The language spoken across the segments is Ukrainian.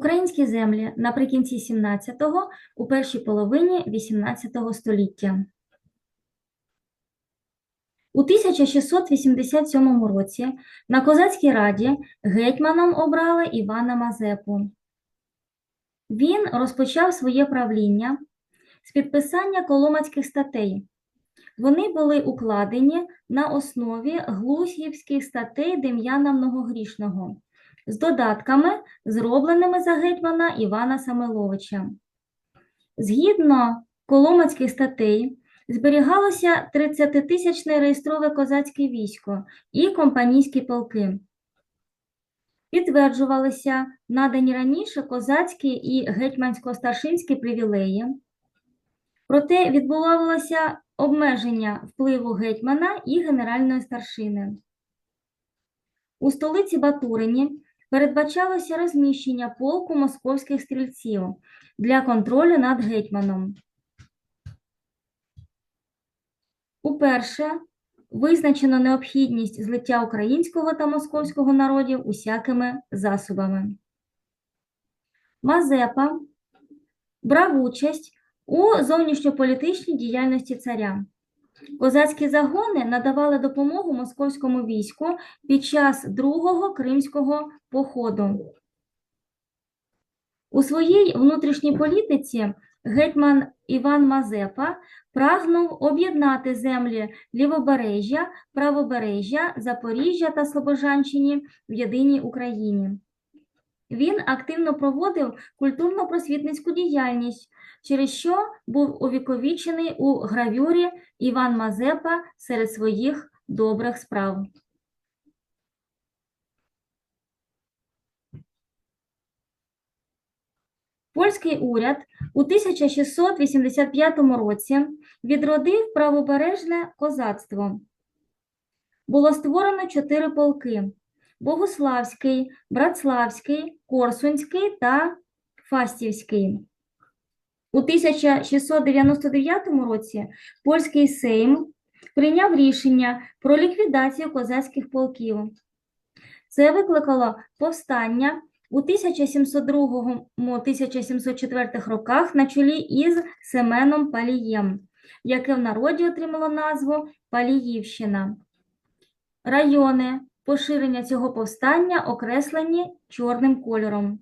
Українські землі наприкінці 17-го, у першій половині 18 століття. У 1687 році на Козацькій раді гетьманом обрали Івана Мазепу. Він розпочав своє правління з підписання Коломацьких статей. Вони були укладені на основі глухівських статей Дем'яна Многогрішного з додатками, зробленими за гетьмана Івана Самиловича. Згідно Коломацьких статей, зберігалося 30-тисячне реєстрове козацьке військо і компанійські полки. Підтверджувалися надані раніше козацькі і гетьмансько-старшинські привілеї, проте відбувалося обмеження впливу гетьмана і генеральної старшини. У столиці Батурині передбачалося розміщення полку московських стрільців для контролю над гетьманом. Уперше визначено необхідність злиття українського та московського народів усякими засобами. Мазепа брав участь у зовнішньополітичній діяльності царя. Козацькі загони надавали допомогу московському війську під час другого кримського походу. У своїй внутрішній політиці гетьман Іван Мазепа прагнув об'єднати землі лівобережжя, правобережжя, Запоріжжя та Слобожанщині в єдиній Україні. Він активно проводив культурно-просвітницьку діяльність, через що був увіковічений у гравюрі Іван Мазепа серед своїх добрих справ. Польський уряд у 1685 році відродив правобережне козацтво. Було створено чотири полки: Богославський, Братславський, Корсунський та Фастівський. У 1699 році польський сейм прийняв рішення про ліквідацію козацьких полків. Це викликало повстання у 1702-1704 роках на чолі із Семеном Палієм, яке в народі отримало назву Паліївщина. Райони поширення цього повстання окреслені чорним кольором.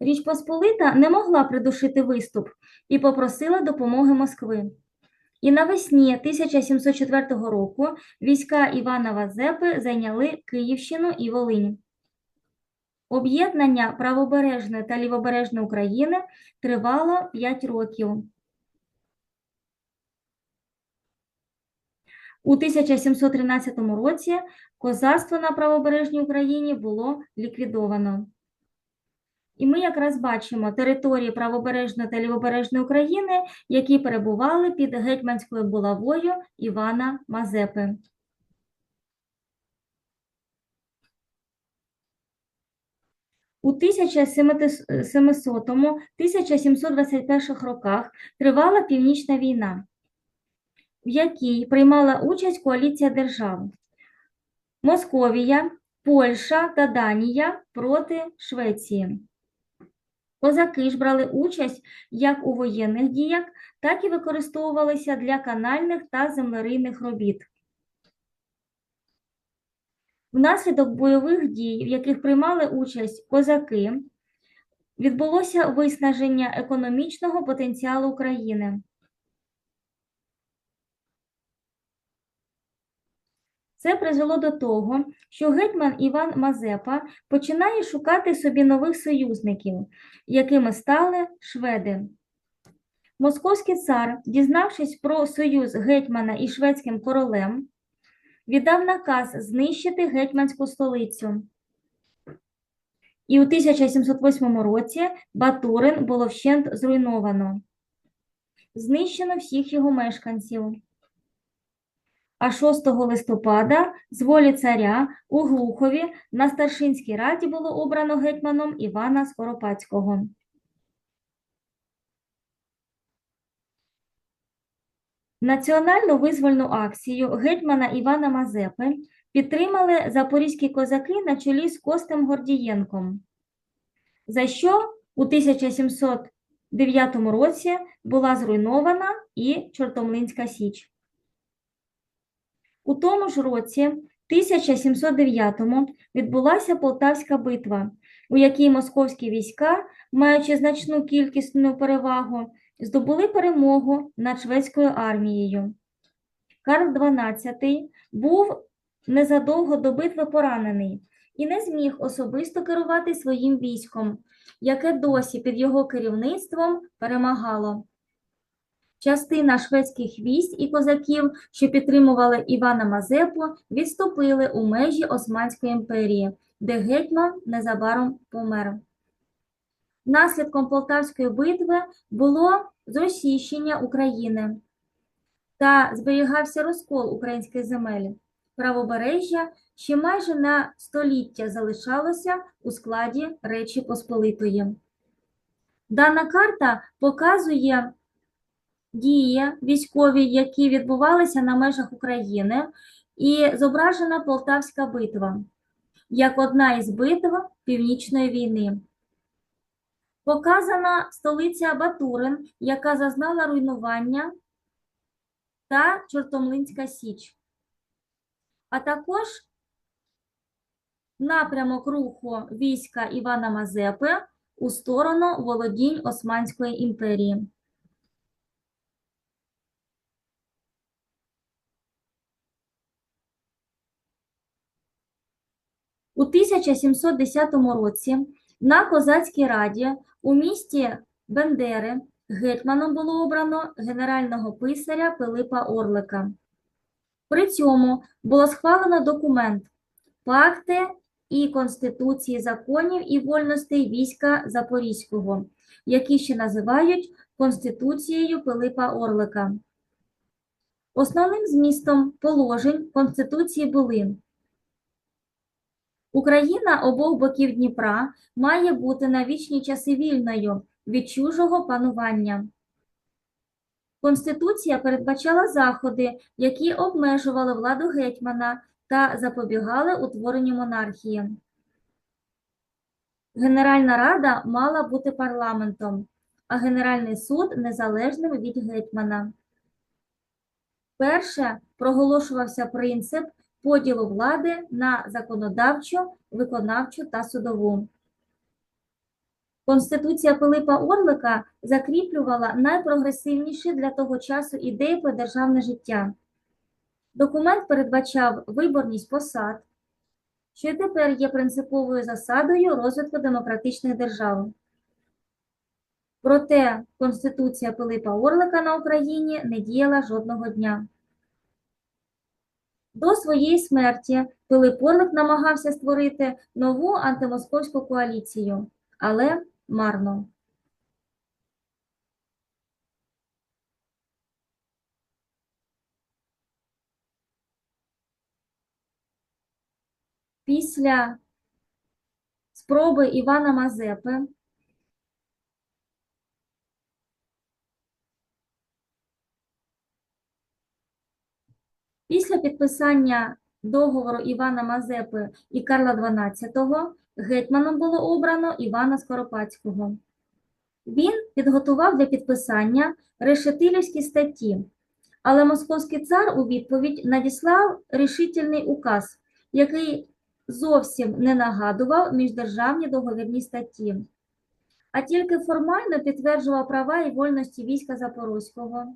Річ Посполита не могла придушити виступ і попросила допомоги Москви. І навесні 1704 року війська Івана Вазепи зайняли Київщину і Волинь. Об'єднання правобережної та лівобережної України тривало 5 років. У 1713 році козацтво на правобережній Україні було ліквідовано. І ми якраз бачимо території правобережної та лівобережної України, які перебували під гетьманською булавою Івана Мазепи. У 1700-1721 роках тривала Північна війна, в якій приймала участь коаліція держав Московія, Польща та Данія проти Швеції. Козаки ж брали участь як у воєнних діях, так і використовувалися для канальних та землерийних робіт. Внаслідок бойових дій, в яких приймали участь козаки, відбулося виснаження економічного потенціалу України. Це призвело до того, що гетьман Іван Мазепа починає шукати собі нових союзників, якими стали шведи. Московський цар, дізнавшись про союз гетьмана із шведським королем, віддав наказ знищити гетьманську столицю. І у 1708 році Батурин було вщент зруйновано. Знищено всіх його мешканців. А 6 листопада з волі царя у Глухові на старшинській раді було обрано гетьманом Івана Скоропадського. Національну визвольну акцію гетьмана Івана Мазепи підтримали запорізькі козаки на чолі з Костем Гордієнком. за що у 1709 році була зруйнована і Чортомлинська Січ. У тому ж році, 1709-му, відбулася Полтавська битва, у якій московські війська, маючи значну кількісну перевагу, здобули перемогу над шведською армією. Карл XII був незадовго до битви поранений і не зміг особисто керувати своїм військом, яке досі під його керівництвом перемагало. Частина шведських військ і козаків, що підтримували Івана Мазепу, відступили у межі Османської імперії, де гетьман незабаром помер. Наслідком Полтавської битви було зросійщення України та зберігався розкол українських земель. Правобережжя ще майже на століття залишалося у складі Речі Посполитої. Дана карта показує дії військові, які відбувалися на межах України, і зображена Полтавська битва як одна із битв Північної війни. Показана столиця Батурин, яка зазнала руйнування, та Чортомлинська Січ, а також напрямок руху війська Івана Мазепи у сторону володінь Османської імперії. У 1710 році на Козацькій раді у місті Бендери гетьманом було обрано генерального писаря Пилипа Орлика. При цьому було схвалено документ Пакти і Конституції законів і вольностей війська Запорізького, які ще називають Конституцією Пилипа Орлика. Основним змістом положень Конституції були Україна обох боків Дніпра має бути на вічні часи вільною від чужого панування. Конституція передбачала заходи, які обмежували владу гетьмана та запобігали утворенню монархії. Генеральна рада мала бути парламентом, а Генеральний суд незалежним від гетьмана. Перше проголошувався принцип поділу влади на законодавчу, виконавчу та судову. Конституція Пилипа Орлика закріплювала найпрогресивніші для того часу ідеї про державне життя. Документ передбачав виборність посад, що тепер є принциповою засадою розвитку демократичних держав. Проте Конституція Пилипа Орлика на Україні не діяла жодного дня. До своєї смерті Пилип Орлик намагався створити нову антимосковську коаліцію, але марно. Після спроби Івана Мазепи Після підписання договору Івана Мазепи і Карла XII гетьманом було обрано Івана Скоропадського. Він підготував для підписання решетилівські статті, але московський цар у відповідь надіслав рішительний указ, який зовсім не нагадував міждержавні договірні статті, а тільки формально підтверджував права і вольності війська Запорозького.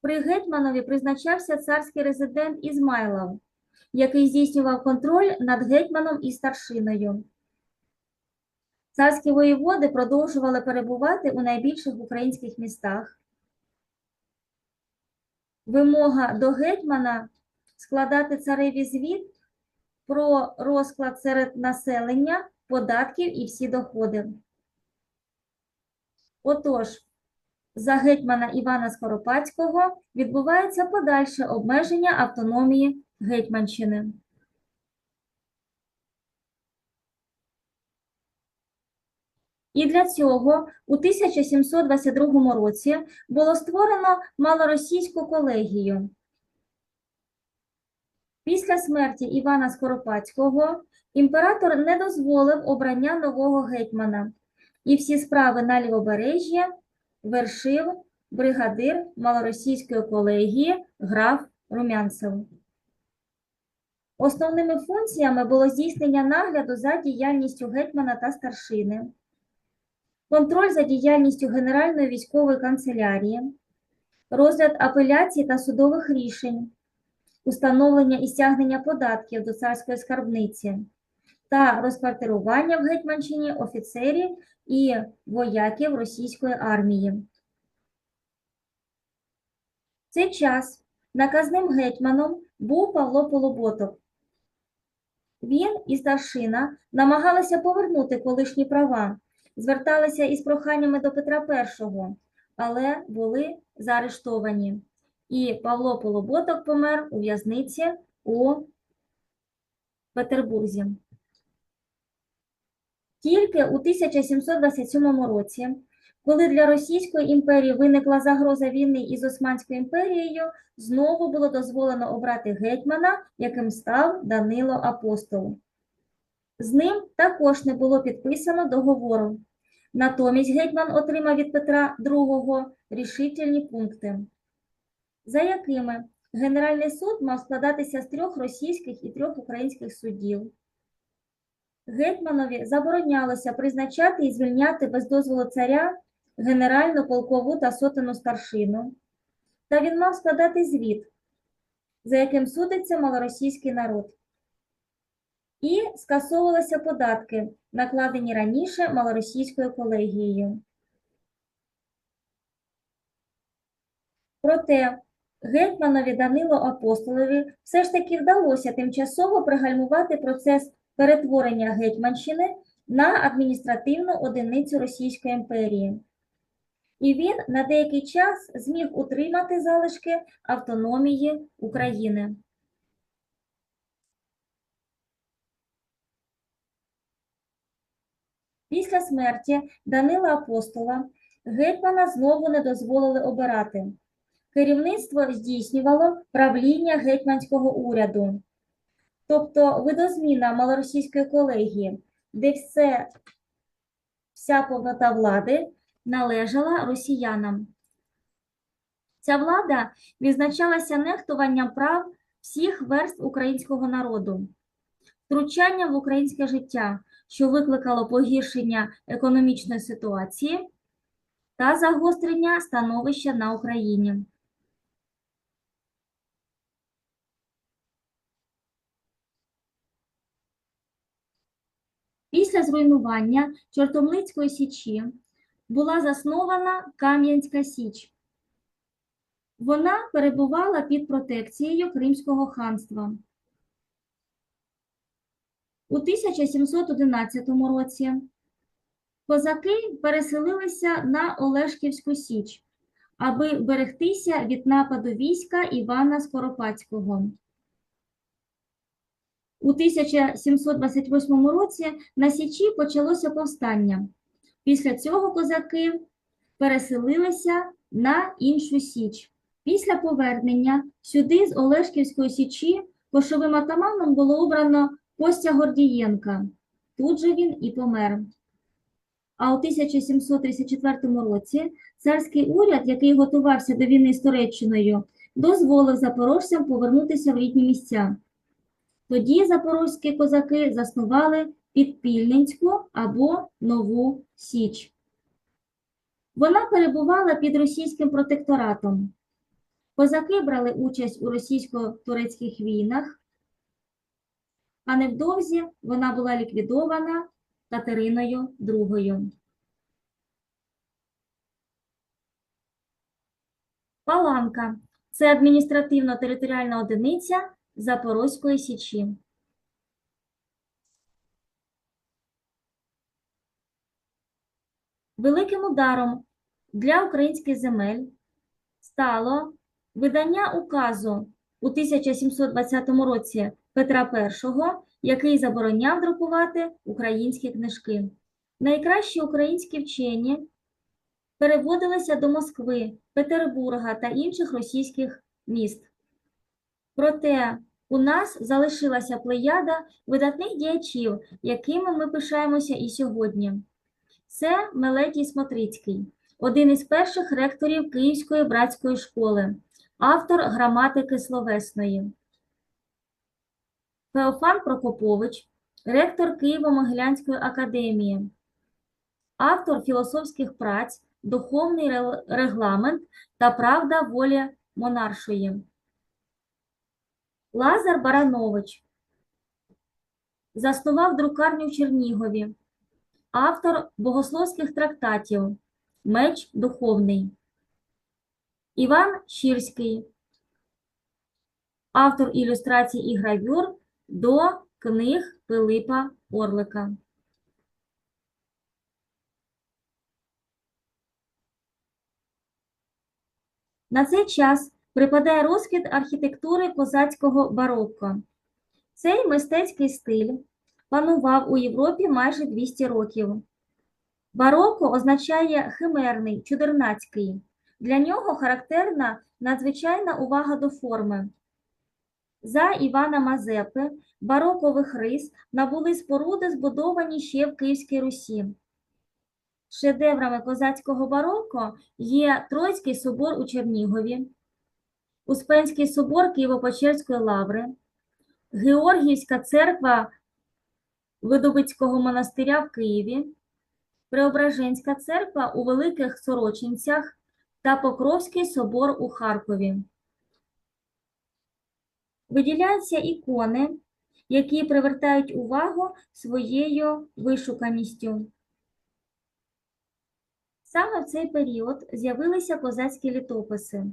При гетьманові призначався царський резидент Ізмайлов, який здійснював контроль над гетьманом і старшиною. Царські воєводи продовжували перебувати у найбільших українських містах. Вимога до гетьмана складати цареві звіт про розклад серед населення, податків і всі доходи. Отож, за гетьмана Івана Скоропадського відбувається подальше обмеження автономії Гетьманщини. І для цього у 1722 році було створено малоросійську колегію. Після смерті Івана Скоропадського Імператор не дозволив обрання нового гетьмана, і всі справи на Лівобережжя вершив бригадир малоросійської колегії граф Румянцев. Основними функціями було здійснення нагляду за діяльністю гетьмана та старшини, контроль за діяльністю Генеральної військової канцелярії, розгляд апеляцій та судових рішень, установлення і стягнення податків до царської скарбниці та розквартирування в Гетьманщині офіцерів і вояків російської армії. В цей час наказним гетьманом був Павло Полуботов. Він і старшина намагалися повернути колишні права, зверталися із проханнями до Петра І, але були заарештовані. І Павло Полуботов помер у в'язниці у Петербурзі. Тільки у 1727 році, коли для Російської імперії виникла загроза війни із Османською імперією, знову було дозволено обрати гетьмана, яким став Данило Апостол. З ним також не було підписано договору. Натомість гетьман отримав від Петра II рішительні пункти, за якими Генеральний суд мав складатися з трьох російських і трьох українських суддів. Гетьманові заборонялося призначати і звільняти без дозволу царя генеральну, полкову та сотену старшину, та він мав складати звіт, за яким судиться малоросійський народ. І скасовувалися податки, накладені раніше малоросійською колегією. Проте гетьманові Данило Апостолові все ж таки вдалося тимчасово пригальмувати процес перетворення Гетьманщини на адміністративну одиницю Російської імперії. І він на деякий час зміг утримати залишки автономії України. Після смерті Данила Апостола гетьмана знову не дозволили обирати. Керівництво здійснювало правління гетьманського уряду, тобто видозміна малоросійської колегії, де все, вся повнота влади належала росіянам. Ця влада відзначалася нехтуванням прав всіх верств українського народу, втручанням в українське життя, що викликало погіршення економічної ситуації та загострення становища на Україні. Після зруйнування Чортомлицької січі була заснована Кам'янська Січ. Вона перебувала під протекцією Кримського ханства. У 1711 році козаки переселилися на Олешківську Січ, аби берегтися від нападу війська Івана Скоропадського. У 1728 році на Січі почалося повстання. Після цього козаки переселилися на іншу Січ. Після повернення сюди з Олешківської Січі кошовим атаманом було обрано Костя Гордієнка. Тут же він і помер. А у 1734 році царський уряд, який готувався до війни з Туреччиною, дозволив запорожцям повернутися в рідні місця. Тоді запорозькі козаки заснували Підпільненську або Нову Січ. Вона перебувала під російським протекторатом. Козаки брали участь у російсько-турецьких війнах, а невдовзі вона була ліквідована Катериною II. Паланка це адміністративно-територіальна одиниця Запорозької Січі. Великим ударом для українських земель стало видання указу у 1720 році Петра І, який забороняв друкувати українські книжки. Найкращі українські вчені переводилися до Москви, Петербурга та інших російських міст. Проте у нас залишилася плеяда видатних діячів, якими ми пишаємося і сьогодні. Це Мелетій Смотрицький, один із перших ректорів Київської братської школи, автор граматики словесної. Феофан Прокопович, ректор Києво-Могилянської академії, автор філософських праць, духовний регламент та правда волі монаршої. Лазар Баранович заснував друкарню в Чернігові, автор богословських трактатів Меч духовний. Іван Щірський, автор ілюстрацій і гравюр до книг Пилипа Орлика. На цей час припадає розквіт архітектури козацького барокко. Цей мистецький стиль панував у Європі майже 200 років. Бароко означає химерний, чудернацький. Для нього характерна надзвичайна увага до форми. За Івана Мазепи барокових рис набули споруди, збудовані ще в Київській Русі. Шедеврами козацького бароко є Троїцький собор у Чернігові, Успенський собор Києво-Печерської лаври, Георгіївська церква Видобицького монастиря в Києві, Преображенська церква у Великих Сорочинцях та Покровський собор у Харкові. Виділяються ікони, які привертають увагу своєю вишуканістю. Саме в цей період з'явилися козацькі літописи.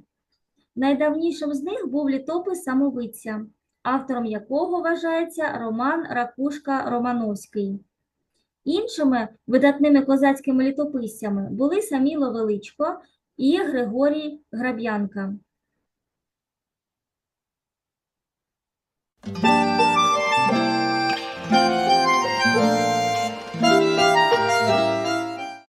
Найдавнішим з них був літопис самовиця, автором якого вважається Роман Ракушка Романовський. Іншими видатними козацькими літописцями були Саміло Величко і Григорій Граб'янка.